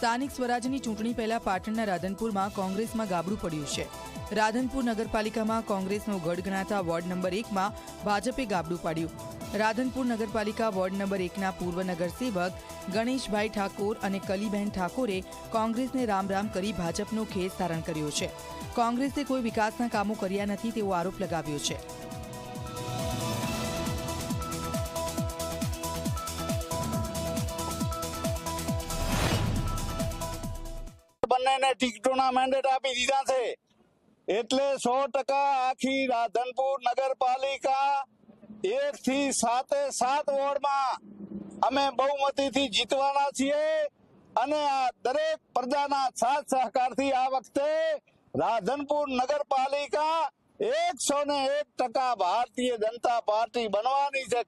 સ્થાનિક સ્વરાજની ચૂંટણી પહેલા પાટણના રાધનપુરમાં કોંગ્રેસમાં ગાબડું પડ્યું છે. રાધનપુર નગરપાલિકામાં કોંગ્રેસનો ગઢ ગણાતા વોર્ડ નંબર એકમાં ભાજપે ગાબડું પાડ્યું. રાધનપુર નગરપાલિકા વોર્ડ નંબર એકના પૂર્વ નગરસેવક ગણેશભાઈ ઠાકોર અને કલીબહેન ઠાકોરે કોંગ્રેસને રામ રામ કરી ભાજપનો ખેસ ધારણ કર્યો છે. કોંગ્રેસે કોઈ વિકાસના કામો કર્યા નથી તેવો આરોપ લગાવ્યો છે. બંનેને ટિકટોના મેન્ડેટ આપી દીધા છે. એટલે સો ટકા આખી રાધનપુર નગરપાલિકા એક થી સાતે સાત વોર્ડમાં અમે બહુમતીથી જીતવાના છીએ અને આ દરેક પ્રજાના સાથ સહકારથી આ વખતે રાધનપુર નગરપાલિકા એકસો ને એક ટકા ભારતીય જનતા પાર્ટી બનવાની છે.